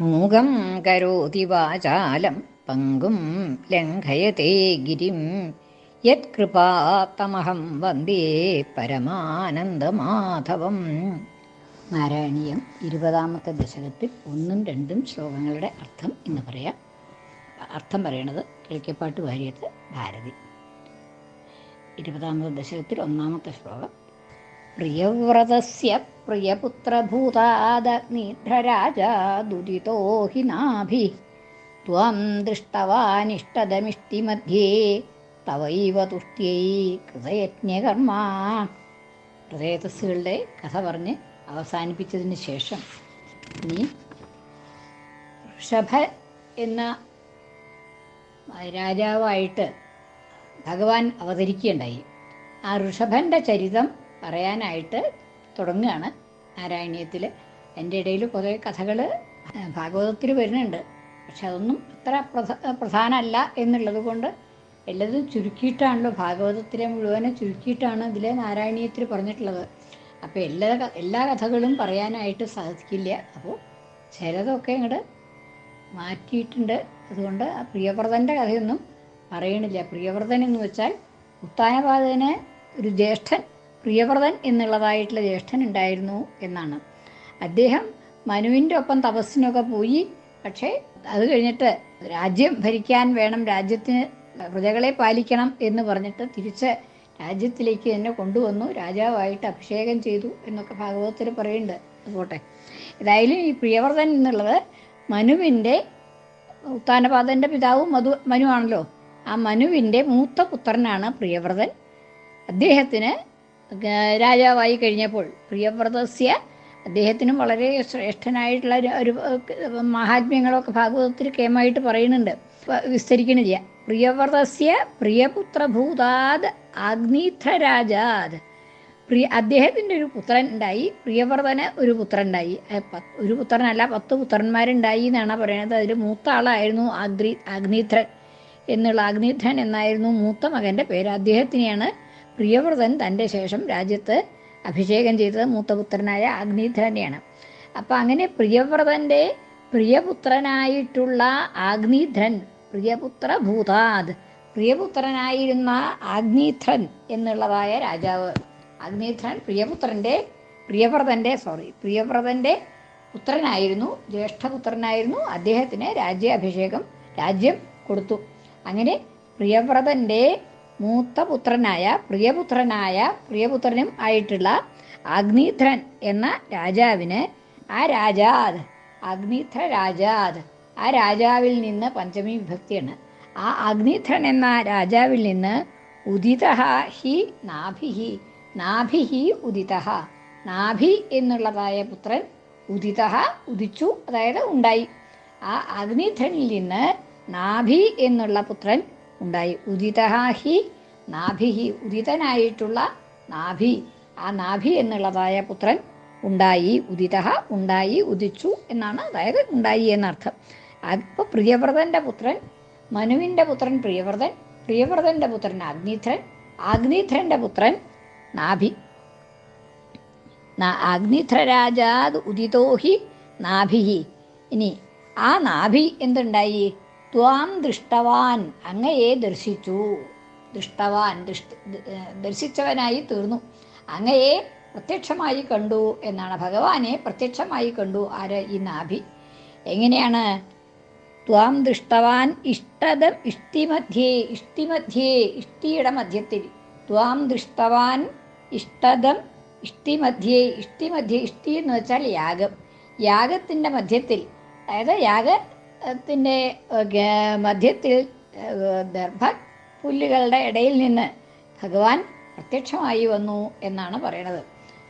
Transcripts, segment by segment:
മൂകം കരോതി വാചാലം പങ്കും ലംഘയത്തെ ഗിരിം. യത്കൃപാത്തമഹം വന്ദേ പരമാനന്ദമാധവം. നാരായണീയം ഇരുപതാമത്തെ ദശകത്തിൽ ഒന്നും രണ്ടും ശ്ലോകങ്ങളുടെ അർത്ഥം എന്ന് പറയാം. അർത്ഥം പറയണത് കിഴക്കേപ്പാട്ട് വാര്യത്ത് ഭാരതി. ഇരുപതാമത്തെ ദശകത്തിൽ ഒന്നാമത്തെ ശ്ലോകം. പ്രിയവ്രതസ്യ പ്രിയപുത്രഭൂതാദഗ്നിധ്രരാജാദുരിതോ ഹി നാഭി. ത്വം दृष्टवानिष्टदमिष्टिमध्ये തവൈവ തുഷ്ട്യൈ കൃതയജ്ഞകർമ്മ ഹൃദയതസ്സുകളുടെ കഥ പറഞ്ഞ് അവസാനിപ്പിച്ചതിന് ശേഷം ഇനി ഋഷഭ എന്ന രാജാവായിട്ട് ഭഗവാൻ അവതരിക്കുകയുണ്ടായി. ആ ഋഷഭന്റെ ചരിതം പറയാനായിട്ട് തുടങ്ങുകയാണ് നാരായണീയത്തിൽ എന്റെ ഇടയിൽ കുറേ കഥകൾ ഭാഗവതത്തിൽ വരുന്നുണ്ട്. പക്ഷെ അതൊന്നും അത്ര പ്രധ പ്രധാനമല്ല എന്നുള്ളത് കൊണ്ട് എല്ലതും ചുരുക്കിയിട്ടാണല്ലോ. ഭാഗവതത്തിലെ മുഴുവനെ ചുരുക്കിയിട്ടാണ് ഇതിലെ നാരായണീയത്തിൽ പറഞ്ഞിട്ടുള്ളത്. അപ്പോൾ എല്ലാ എല്ലാ കഥകളും പറയാനായിട്ട് സാധിക്കില്ല. അപ്പോൾ ചിലതൊക്കെ ഇങ്ങോട്ട് മാറ്റിയിട്ടുണ്ട്. അതുകൊണ്ട് പ്രിയവ്രതന്റെ കഥയൊന്നും പറയണില്ല. പ്രിയവ്രതൻ എന്ന് വെച്ചാൽ ഉത്താനപാതനെ ഒരു ജ്യേഷ്ഠൻ പ്രിയവ്രതൻ എന്നുള്ളതായിട്ടുള്ള ജ്യേഷ്ഠൻ ഉണ്ടായിരുന്നു എന്നാണ്. അദ്ദേഹം മനുവിന്റെ ഒപ്പം തപസ്സിനൊക്കെ പോയി. പക്ഷേ അത് കഴിഞ്ഞിട്ട് രാജ്യം ഭരിക്കാൻ വേണം രാജ്യത്തിന് പ്രജകളെ പാലിക്കണം എന്ന് പറഞ്ഞിട്ട് തിരിച്ച് രാജ്യത്തിലേക്ക് തന്നെ കൊണ്ടുവന്നു. രാജാവായിട്ട് അഭിഷേകം ചെയ്തു എന്നൊക്കെ ഭാഗവതത്തിൽ പറയുന്നുണ്ട്. അതുപോട്ടെ ഏതായാലും ഈ പ്രിയവ്രതൻ എന്നുള്ളത് മനുവിന്റെ ഉത്താനപാദന്റെ പിതാവും മധു മനുവാണല്ലോ. ആ മനുവിന്റെ മൂത്ത പുത്രനാണ് പ്രിയവ്രതൻ. അദ്ദേഹത്തിന് രാജാവായി കഴിഞ്ഞപ്പോൾ പ്രിയവ്രതസ്യ അദ്ദേഹത്തിനും വളരെ ശ്രേഷ്ഠനായിട്ടുള്ള ഒരു മഹാത്മ്യങ്ങളൊക്കെ ഭാഗവതത്തിൽ കേമായിട്ട് പറയുന്നുണ്ട്. വിസ്തരിക്കണില്ല പ്രിയവ്രതസ്യ പ്രിയപുത്രഭൂതാത് ആഗ്നീധ്രരാജാത് പ്രിയ അദ്ദേഹത്തിന്റെ ഒരു പുത്രൻ ഉണ്ടായി. പ്രിയവ്രതന് ഒരു പുത്രൻ ഉണ്ടായി ഒരു പുത്രനല്ല പത്ത് പുത്രന്മാരുണ്ടായി എന്നാണ് പറയുന്നത്. അതിൽ മൂത്ത ആളായിരുന്നു അഗ്നി അഗ്നിധ്രൻ. എന്നുള്ള അഗ്നിധ്രൻ എന്നായിരുന്നു മൂത്ത മകന്റെ പേര്. അദ്ദേഹത്തിനെയാണ് പ്രിയവ്രതൻ തന്റെ ശേഷം രാജ്യത്ത് അഭിഷേകം ചെയ്തത് മൂത്തപുത്രനായ ആഗ്നീധ്രനെയാണ് അപ്പം അങ്ങനെ പ്രിയവ്രതന്റെ പ്രിയപുത്രനായിട്ടുള്ള അഗ്നിധൻ പ്രിയപുത്ര ഭൂതാത് പ്രിയപുത്രനായിരുന്ന അഗ്നിധൻ എന്നുള്ളതായ രാജാവ്. അഗ്നിധ്രൻ പ്രിയപുത്രന്റെ പ്രിയവ്രതന്റെ സോറി പ്രിയവ്രതന്റെ പുത്രനായിരുന്നു ജ്യേഷ്ഠപുത്രനായിരുന്നു. അദ്ദേഹത്തിന് രാജ്യാഭിഷേകം രാജ്യം കൊടുത്തു. അങ്ങനെ പ്രിയവ്രതന്റെ മൂത്ത പുത്രനായ പ്രിയപുത്രനായ പ്രിയപുത്രനും ആയിട്ടുള്ള അഗ്നിധ്രൻ എന്ന രാജാവിന് ആ രാജാത് അഗ്നിധ്ര രാജാത് ആ രാജാവിൽ നിന്ന് പഞ്ചമി വിഭക്തിയാണ്. ആ അഗ്നിധ്രൻ എന്ന രാജാവിൽ നിന്ന് ഉദിത ഹി നാഭിഹി നാഭിഹി ഉദിത നാഭി എന്നുള്ളതായ പുത്രൻ ഉദിത ഉദിച്ചു അതായത് ഉണ്ടായി. ആ അഗ്നിധ്രനിൽ നിന്ന് നാഭി എന്നുള്ള പുത്രൻ ഉണ്ടായി. ഉദിത ഹി നാഭിഹി ഉദിതനായിട്ടുള്ള നാഭി. ആ നാഭി എന്നുള്ളതായ പുത്രൻ ഉണ്ടായി. ഉദിത ഉണ്ടായി ഉദിച്ചു എന്നാണ് അതായത് ഉണ്ടായി എന്നർത്ഥം. അപ്പോൾ പ്രിയവ്രതന്റെ പുത്രൻ മനുവിന്റെ പുത്രൻ പ്രിയവ്രതൻ പ്രിയവ്രതന്റെ പുത്രൻ അഗ്നിധ്രൻ അഗ്നിധ്രന്റെ പുത്രൻ നാഭി. അഗ്നിധ്രരാജാത് ഉദിതോഹി നാഭിഹി ഇനി ആ നാഭി എന്തുണ്ടായി? ത്വാം ദൃഷ്ടവാൻ. അങ്ങയെ ദർശിച്ചു. ദൃഷ്ടവാൻ ദൃഷ്ട ദർശിച്ചവനായി തീർന്നു. അങ്ങയെ പ്രത്യക്ഷമായി കണ്ടു എന്നാണ് ഭഗവാനെ പ്രത്യക്ഷമായി കണ്ടു. ആര്? ഈ നാഭി. എങ്ങനെയാണ്? ത്വാം ദൃഷ്ടവാൻ ഇഷ്ടത ഇഷ്ടിമധ്യേ ഇഷ്ടിമധ്യേ ഇഷ്ടിയുടെ മധ്യത്തിൽ. ത്വാം ദൃഷ്ടവാൻ ഇഷ്ടതം ഇഷ്ടിമധ്യേ ഇഷ്ടിമധ്യേ ഇഷ്ടി എന്ന് വെച്ചാൽ യാഗം. യാഗത്തിന്റെ മധ്യത്തിൽ അതായത് യാഗത്തിന്റെ മധ്യത്തിൽ ദർഭ പുല്ലുകളുടെ ഇടയിൽ നിന്ന് ഭഗവാൻ പ്രത്യക്ഷമായി വന്നു എന്നാണ് പറയണത്.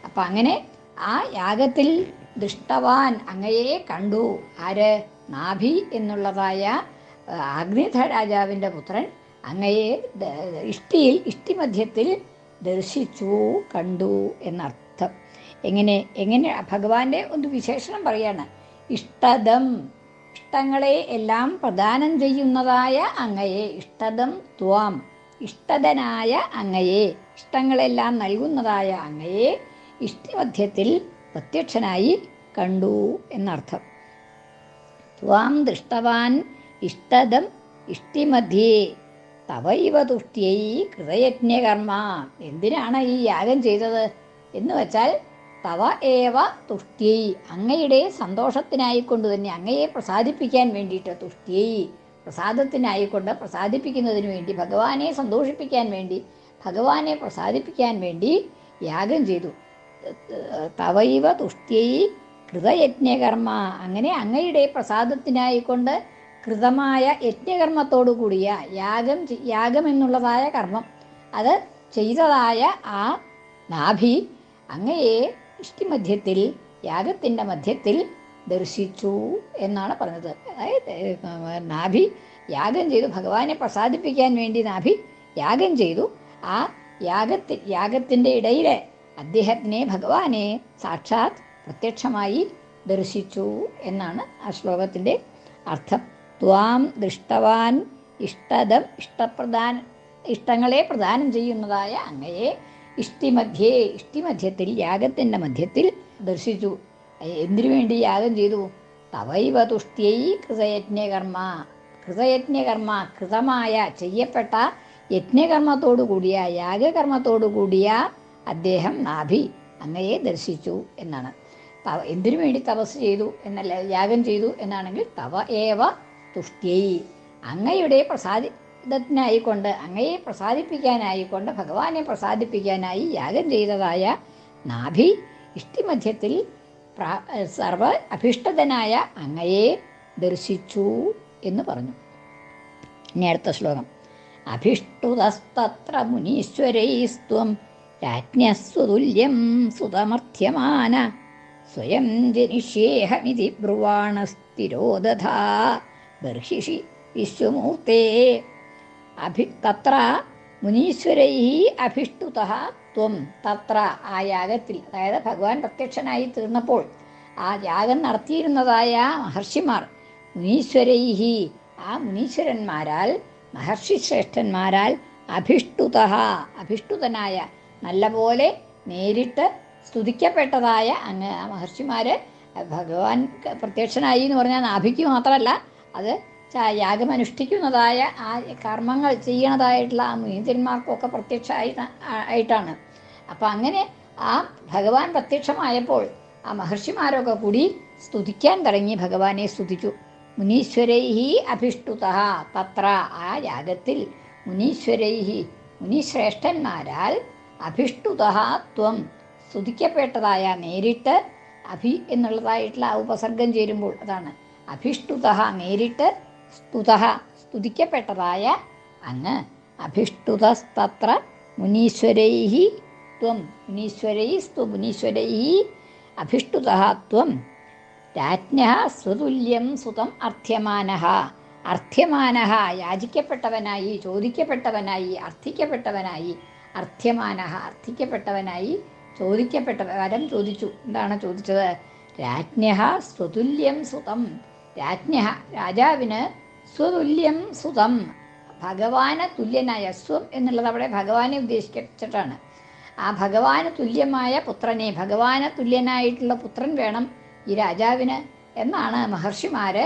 അപ്പം അങ്ങനെ ആ യാഗത്തിൽ ദുഷ്ടവാൻ അങ്ങയെ കണ്ടു. ആര്? നാഭി എന്നുള്ളതായ അഗ്നിധ രാജാവിന്റെ പുത്രൻ അങ്ങയെ ഇഷ്ടിയിൽ ഇഷ്ടിമധ്യത്തിൽ ദർശിച്ചു കണ്ടു എന്നർത്ഥം. എങ്ങനെ? എങ്ങനെ? ഭഗവാന്റെ ഒന്ന് വിശേഷണം പറയാണ്. ഇഷ്ടദം ഇഷ്ടങ്ങളെ എല്ലാം പ്രദാനം ചെയ്യുന്നതായ അങ്ങയെ ഇഷ്ടതം ത്വാം. ഇഷ്ടതനായ അങ്ങയെ ഇഷ്ടങ്ങളെല്ലാം നൽകുന്നതായ അങ്ങയെ ഇഷ്ടമധ്യത്തിൽ പ്രത്യക്ഷനായി കണ്ടു എന്നർത്ഥം. ത്വാം ദൃഷ്ടവാൻ ഇഷ്ടതം ഇഷ്ടിമധ്യേ. തവൈവ തുഷ്ടിയൈ കൃതയജ്ഞകർമ്മ. എന്തിനാണ് ഈ യാഗം ചെയ്തത്? എന്ന് വെച്ചാൽ തവ ഏവ തുഷ്ട്യൈ അങ്ങയുടെ സന്തോഷത്തിനായിക്കൊണ്ട് തന്നെ അങ്ങയെ പ്രസാദിപ്പിക്കാൻ വേണ്ടിയിട്ട് തുഷ്ട്യൈ പ്രസാദത്തിനായിക്കൊണ്ട് പ്രസാദിപ്പിക്കുന്നതിന് വേണ്ടി ഭഗവാനെ സന്തോഷിപ്പിക്കാൻ വേണ്ടി ഭഗവാനെ പ്രസാദിപ്പിക്കാൻ വേണ്ടി യാഗം ചെയ്തു. തവൈവ തുഷ്ട്യൈ കൃതയജ്ഞകർമ്മ. അങ്ങനെ അങ്ങയുടെ പ്രസാദത്തിനായിക്കൊണ്ട് കൃതമായ യജ്ഞകർമ്മത്തോടു കൂടിയ യാഗം യാഗം എന്നുള്ളതായ കർമ്മം. അത് ചെയ്തതായ ആ നാഭി അങ്ങയെ ഇഷ്ടിമധ്യത്തിൽ യാഗത്തിന്റെ മധ്യത്തിൽ ദർശിച്ചു എന്നാണ് പറഞ്ഞത്. അതായത് നാഭി യാഗം ചെയ്തു. ഭഗവാനെ പ്രസാദിപ്പിക്കാൻ വേണ്ടി നാഭി യാഗം ചെയ്തു. ആ യാഗത്തിൽ യാഗത്തിന്റെ ഇടയിൽ അദ്ദേഹത്തിനെ ഭഗവാനെ സാക്ഷാത് പ്രത്യക്ഷമായി ദർശിച്ചു എന്നാണ് ആ ശ്ലോകത്തിന്റെ അർത്ഥം. ത്വാം ദൃഷ്ടവാൻ ഇഷ്ടദം ഇഷ്ടപ്രധാന ഇഷ്ടങ്ങളെ പ്രദാനം ചെയ്യുന്നതായ അങ്ങയെ ഇഷ്ടിമധ്യേ ഇഷ്ടിമധ്യത്തിൽ യാഗത്തിന്റെ മധ്യത്തിൽ ദർശിച്ചു. എന്തിനു വേണ്ടി യാഗം ചെയ്തു? തവൈവ തുഷ്ട്യൈ കൃതയജ്ഞകർമ്മ. കൃതയജ്ഞകർമ്മ കൃതമായ ചെയ്യപ്പെട്ട യജ്ഞകർമ്മത്തോടു കൂടിയ യാഗകർമ്മത്തോടു കൂടിയ അദ്ദേഹം നാഭി അങ്ങയെ ദർശിച്ചു എന്നാണ്. തവ എന്തിനു വേണ്ടി തപസ് ചെയ്തു എന്നല്ല യാഗം ചെയ്തു എന്നാണെങ്കിൽ തവ ഏവ തുഷ്ട്യൈ. അങ്ങയുടെ പ്രസാദിതത്തിനായിക്കൊണ്ട് അങ്ങയെ പ്രസാദിപ്പിക്കാനായിക്കൊണ്ട് ഭഗവാനെ പ്രസാദിപ്പിക്കാനായി യാഗം ചെയ്തതായ നാഭി ഇഷ്ടിമധ്യത്തിൽ സർവ അഭിഷ്ടതനായ അങ്ങയെ ദർശിച്ചു എന്ന് പറഞ്ഞു. ഇനി അടുത്ത ശ്ലോകം. അഭിഷ്ടുതസ്തത്ര മുനീശ്വരൈസ്ത്വം രാജ്ഞസ്വതുല്യം സുതമർത്ഥ്യമാന സ്വയം ജനിഷ്യേഹമിതി ബ്രുവാണസ്ഥിരോദധാ ബർഹിഷി വിശ്വമൂർത്തേ. അഭി തത്ര മുനീശ്വരൈ അഭിഷ്ടുത ത്വം. തത്ര ആ യാഗത്തിൽ അതായത് ഭഗവാൻ പ്രത്യക്ഷനായി തീർന്നപ്പോൾ ആ യാഗം നടത്തിയിരുന്നതായ മഹർഷിമാർ മുനീശ്വരൈഹി ആ മുനീശ്വരന്മാരാൽ മഹർഷി ശ്രേഷ്ഠന്മാരാൽ അഭിഷ്ടുത അഭിഷ്ടുതനായ നല്ലപോലെ നേരിട്ട് സ്തുതിക്കപ്പെട്ടതായ അങ്ങ് ആ മഹർഷിമാര് ഭഗവാൻ പ്രത്യക്ഷനായി എന്ന് പറഞ്ഞാൽ നാഭിക്ക് മാത്രമല്ല അത് യാഗമനുഷ്ഠിക്കുന്നതായ ആ കർമ്മങ്ങൾ ചെയ്യണതായിട്ടുള്ള ആ മുനീന്ദ്രന്മാർക്കൊക്കെ പ്രത്യക്ഷമായി ആയിട്ടാണ്. അപ്പം അങ്ങനെ ആ ഭഗവാൻ പ്രത്യക്ഷമായപ്പോൾ ആ മഹർഷിമാരൊക്കെ കൂടി സ്തുതിക്കാൻ തുടങ്ങി ഭഗവാനെ സ്തുതിച്ചു. മുനീശ്വരൈഹി അഭിഷ്ടുത തത്ര ആ യാഗത്തിൽ മുനീശ്വരൈഹി മുനിശ്രേഷ്ഠന്മാരാൽ അഭിഷ്ടുത ത്വം സ്തുതിക്കപ്പെട്ടതായ നേരിട്ട് അഭി എന്നുള്ളതായിട്ടുള്ള ഉപസർഗം ചേരുമ്പോൾ അതാണ്. അഭിഷ്ടുത നേരിട്ട് സ്തുത സ്തുതിക്കപ്പെട്ടതായ അങ്ങ് അഭിഷ്ടുതസ്തത്ര മുനീശ്വരൈ ത്വം. മുനീശ്വരൈ സ്തു മുനീശ്വരൈ അഭിഷ്ടുത ത്വം. രാജ്ഞ സ്വതുല്യം സുതം അർത്ഥ്യമാന. അർത്ഥ്യമാന യാചിക്കപ്പെട്ടവനായി ചോദിക്കപ്പെട്ടവനായി അർത്ഥിക്കപ്പെട്ടവനായി അർത്ഥ്യമാന അർത്ഥിക്കപ്പെട്ടവനായി ചോദിക്കപ്പെട്ട വരം ചോദിച്ചു. എന്താണ് ചോദിച്ചത്? രാജ്ഞ സ്വതുല്യം സുതം. രാജ്ഞ രാജാവിന് സ്വതുല്യം സുതം. ഭഗവാന് തുല്യനായ സ്വം എന്നുള്ളത് അവിടെ ഭഗവാനെ ഉദ്ദേശിച്ചിട്ടാണ്. ആ ഭഗവാന് തുല്യമായ പുത്രനെ ഭഗവാന് തുല്യനായിട്ടുള്ള പുത്രൻ വേണം ഈ രാജാവിന് എന്നാണ് മഹർഷിമാര്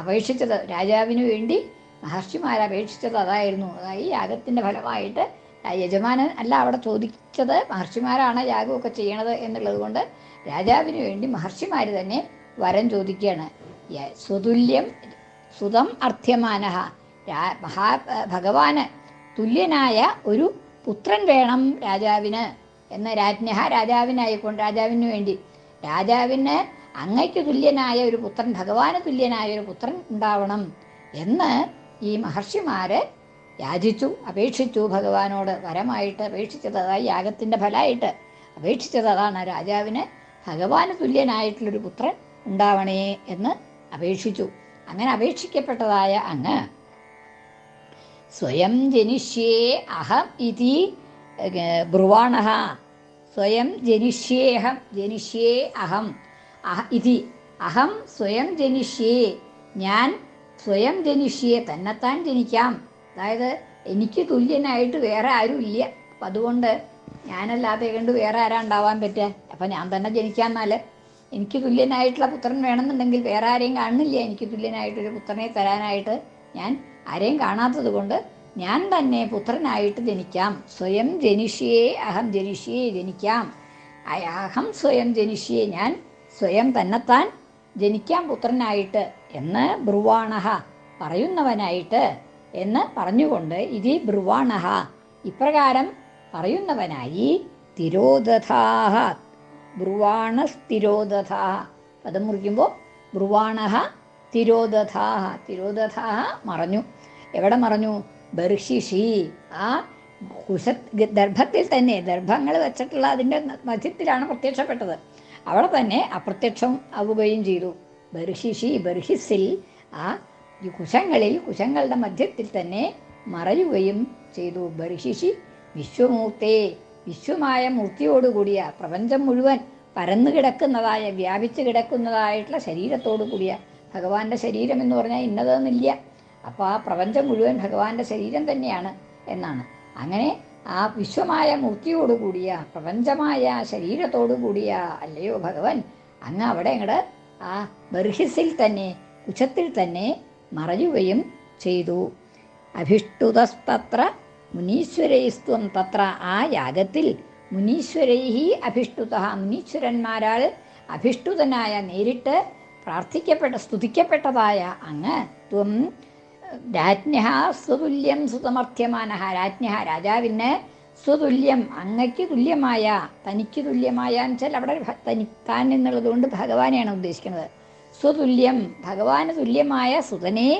അപേക്ഷിച്ചത്. രാജാവിന് വേണ്ടി മഹർഷിമാർ അപേക്ഷിച്ചത് അതായിരുന്നു. ഈ യാഗത്തിന്റെ ഫലമായിട്ട് യജമാനൻ അല്ല അവിടെ ചോദിച്ചത് മഹർഷിമാരാണ് യാഗമൊക്കെ ചെയ്യണത് എന്നുള്ളത് കൊണ്ട് രാജാവിന് വേണ്ടി മഹർഷിമാർ തന്നെ വരം ചോദിക്കുകയാണ്. സ്വതുല്യം സുതം അർത്ഥ്യമാന മഹാ ഭഗവാന് തുല്യനായ ഒരു പുത്രൻ വേണം രാജാവിന് എന്ന് രാജ്ഞ രാജാവിനായിക്കൊണ്ട് രാജാവിന് വേണ്ടി. രാജാവിന് അങ്ങയ്ക്ക് തുല്യനായ ഒരു പുത്രൻ ഭഗവാന് തുല്യനായ ഒരു പുത്രൻ ഉണ്ടാവണം എന്ന് ഈ മഹർഷിമാര് യാചിച്ചു അപേക്ഷിച്ചു ഭഗവാനോട്. വരമായിട്ട് അപേക്ഷിച്ചത് അതായത് യാഗത്തിന്റെ ഫലമായിട്ട് അപേക്ഷിച്ചത് അതാണ് രാജാവിന് ഭഗവാന് തുല്യനായിട്ടുള്ളൊരു പുത്രൻ ഉണ്ടാവണേ എന്ന് അപേക്ഷിച്ചു. അങ്ങനെ അപേക്ഷിക്കപ്പെട്ടതായ അങ്ങ്. സ്വയം ജനിഷ്യേ അഹം ഇതി ബ്രുവാണ സ്വയം ജനിഷ്യേഹം ജനിഷ്യേ അഹം. ഇതി. അഹം സ്വയം ജനിഷ്യേ. ഞാൻ സ്വയം ജനിഷ്യേ തന്നെത്താൻ ജനിക്കാം. അതായത് എനിക്ക് തുല്യനായിട്ട് വേറെ ആരും ഇല്ല. അപ്പം അതുകൊണ്ട് ഞാനല്ലാതെ കണ്ട് വേറെ ആരാ ഉണ്ടാവാൻ പറ്റുക അപ്പം ഞാൻ തന്നെ ജനിക്കാന്നാൽ എനിക്ക് തുല്യനായിട്ടുള്ള പുത്രൻ വേണമെന്നുണ്ടെങ്കിൽ വേറെ ആരെയും കാണുന്നില്ല. എനിക്ക് തുല്യനായിട്ടൊരു പുത്രനെ തരാനായിട്ട് ഞാൻ ആരെയും കാണാത്തത് കൊണ്ട് ഞാൻ തന്നെ പുത്രനായിട്ട് ജനിക്കാം. സ്വയം ജനിഷ്യേ അഹം ജനിഷ്യേ ജനിക്കാം. അഹം സ്വയം ജനിഷ്യേ ഞാൻ സ്വയം തന്നെത്താൻ ജനിക്കാം പുത്രനായിട്ട് എന്ന് ബ്രുവാണഹ പറയുന്നവനായിട്ട് എന്ന് പറഞ്ഞുകൊണ്ട് ഇതി ബ്രുവാണഹ ഇപ്രകാരം പറയുന്നവനായി തിരോദധാഹ. ബ്രുവാണസ്തിരോദധാഹ പദം മുറിക്കുമ്പോൾ ബ്രുവാണഹ തിരോദധാഹ തിരോദധാഹ മറഞ്ഞു. എവിടെ മറഞ്ഞു? ബർഷിഷി ആ കുശ ദർഭത്തിൽ തന്നെ ദർഭങ്ങൾ വെച്ചിട്ടുള്ള അതിന്റെ മധ്യത്തിലാണ് പ്രത്യക്ഷപ്പെട്ടത്. അവിടെ തന്നെ അപ്രത്യക്ഷം ആവുകയും ചെയ്തു. ബർഹിഷി ബർഹിസിൽ ആ കുശങ്ങളിൽ കുശങ്ങളുടെ മധ്യത്തിൽ തന്നെ മറയുകയും ചെയ്തു. ബർഹിഷി വിശ്വമൂർത്തേ. വിശ്വമായ മൂർത്തിയോടുകൂടിയ പ്രപഞ്ചം മുഴുവൻ പരന്നു കിടക്കുന്നതായ വ്യാപിച്ചു കിടക്കുന്നതായിട്ടുള്ള ശരീരത്തോടു കൂടിയ ഭഗവാന്റെ ശരീരം എന്ന് പറഞ്ഞാൽ ഇന്നതെന്നില്ല. അപ്പോൾ ആ പ്രപഞ്ചം മുഴുവൻ ഭഗവാന്റെ ശരീരം തന്നെയാണ് എന്നാണ്. അങ്ങനെ ആ വിശ്വമായ മൂർത്തിയോടുകൂടിയ പ്രപഞ്ചമായ ശരീരത്തോടു കൂടിയ അല്ലയോ ഭഗവൻ? അങ്ങ് അവിടെ അങ്ങട് ആ ബർഹിസിൽ തന്നെ കുശത്തിൽ തന്നെ മറയുകയും ചെയ്തു. അഭിഷ്ടുതസ്തത്ര മുനീശ്വരൈസ്ത്വം തത്ര ആ യാഗത്തിൽ മുനീശ്വരൈഹി അഭിഷ്ടുത. മുനീശ്വരന്മാരാൾ അഭിഷ്ടുതനായ നേരിട്ട് പ്രാർത്ഥിക്കപ്പെട്ട സ്തുതിക്കപ്പെട്ടതായ അങ്ങ് ത്വം രാജ്ഞ സ്വതുല്യം സുതമർത്ഥ്യമാന. രാജ്ഞ രാജാവിന് സ്വതുല്യം അങ്ങയ്ക്ക് തുല്യമായ തനിക്ക് തുല്യമായ എന്ന് അവിടെ തനി താൻ എന്നുള്ളത് കൊണ്ട് ഭഗവാനെയാണ് ഉദ്ദേശിക്കുന്നത്. സ്വതുല്യം ഭഗവാന് തുല്യമായ സുതനെ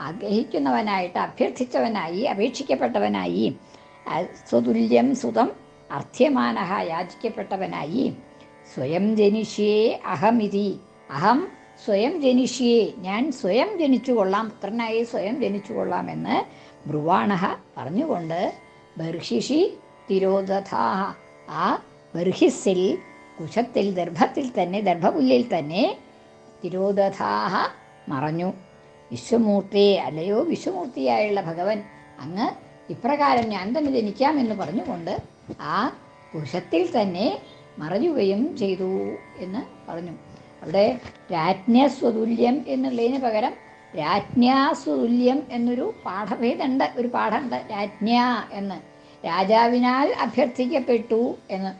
ആഗ്രഹിക്കുന്നവനായിട്ട് അഭ്യർത്ഥിച്ചവനായി അപേക്ഷിക്കപ്പെട്ടവനായി സ്വതുല്യം സുതം അർത്ഥ്യമാനഹ യാചിക്കപ്പെട്ടവനായി സ്വയം ജനിഷ്യേ അഹമിതി. അഹം സ്വയം ജനിഷ്യേ ഞാൻ സ്വയം ജനിച്ചു കൊള്ളാം പുത്രനായി സ്വയം ജനിച്ചു കൊള്ളാമെന്ന് ബ്രുവാണഹ പറഞ്ഞുകൊണ്ട് ബർഹിഷി തിരോദധാഹ. ആ ബർഹിസിൽ കുശത്തിൽ ദർഭത്തിൽ തന്നെ ദർഭപുല്ലിൽ തന്നെ തിരോധഥാഹ മറഞ്ഞു. വിശ്വമൂർത്തി അല്ലയോ വിശ്വമൂർത്തിയായുള്ള ഭഗവൻ അങ്ങ് ഇപ്രകാരം ഞാൻ തന്നെ ജനിക്കാമെന്ന് പറഞ്ഞുകൊണ്ട് ആ കുശത്തിൽ തന്നെ മറയുകയും ചെയ്തു എന്ന് പറഞ്ഞു. അവിടെ രാജ്ഞസ്വതുല്യം എന്നുള്ളതിന് പകരം രാജ്ഞാസ്വതുല്യം എന്നൊരു പാഠഭേദമുണ്ട് ഒരു പാഠമുണ്ട്. രാജ്ഞ എന്ന് രാജാവിനാൽ അഭ്യർത്ഥിക്കപ്പെട്ടു എന്ന്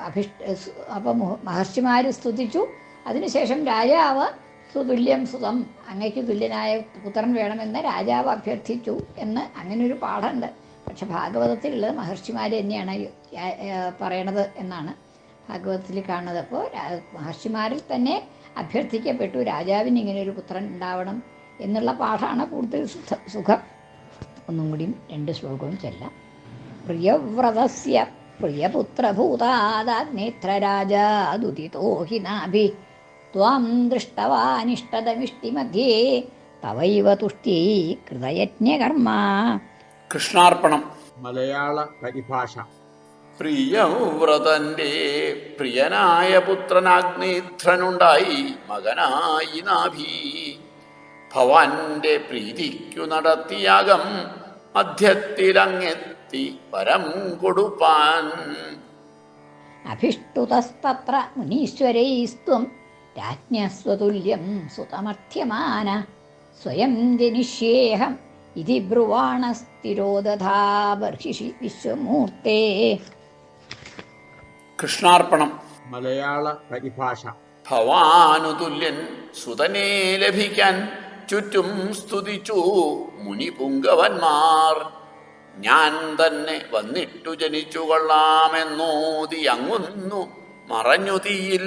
അഭിഷ്ട അപ്പം മഹർഷിമാർ സ്തുതിച്ചു. അതിനുശേഷം രാജാവ് സുതുല്യം സുതം അങ്ങയ്ക്ക് തുല്യനായ പുത്രൻ വേണമെന്ന് രാജാവ് അഭ്യർത്ഥിച്ചു എന്ന് അങ്ങനൊരു പാഠമുണ്ട്. പക്ഷെ ഭാഗവതത്തിലുള്ളത് മഹർഷിമാർ തന്നെയാണ് പറയണത് എന്നാണ് ഭാഗവതത്തിൽ കാണുന്നത്. അപ്പോൾ മഹർഷിമാരിൽ തന്നെ അഭ്യർത്ഥിക്കപ്പെട്ടു രാജാവിന് ഇങ്ങനെ ഒരു പുത്രൻ ഉണ്ടാവണം എന്നുള്ള പാഠമാണ് കൂടുതൽ സുഖ സുഖം. ഒന്നും കൂടിയും രണ്ട് ശ്ലോകവും ചെല്ലാം. പ്രിയവ്രതസ്യ പ്രിയപുത്രഭൂതാദാഗ്നേത്രരാജാദുദിതോ ഹി ത്വാം ദൃഷ്ടവാനിഷ്ടതമിഷ്ടിമധ്യേ തവൈവ തുഷ്ടി കൃതയജ്ഞകർമ്മ കൃഷ്ണാർപ്പണം. മലയാള പരിഭാഷ. പ്രിയവ്രതന്റെ പ്രിയനായ പുത്രനാഗ്നേധ്രനുണ്ടായി മകനായി നാഭി. ഭവാന്റെ പ്രീതിക്കു നടത്തിയാകം മധ്യത്തിലങ്ങെത്തി വരം കൊടുപ്പാൻ. അഭിഷ്ടുതസ്തത്ര മുനീശ്വരൈസ്ത്വം രാജ്ഞസ്വതുല്യം സുതമർത്ഥ്യമാന സ്വയം ജനിഷ്യേഹം ഇതി ബ്രുവാണസ്തിരോദധാ ബർഹിഷി വിശ്വമൂർത്തേ. കൃഷ്ണാർപ്പണം. മലയാള പരിഭാഷ. ഭവാനുതുല്യൻ സുതനെ ലഭിക്കാൻ ചുറ്റും സ്തുതിച്ചു മുനി പുങ്കവന്മാർ ഞാൻ തന്നെ വന്നിട്ടു ജനിച്ചു കൊള്ളാമെന്നോതി അങ്ങുന്നു മറഞ്ഞു തീയിൽ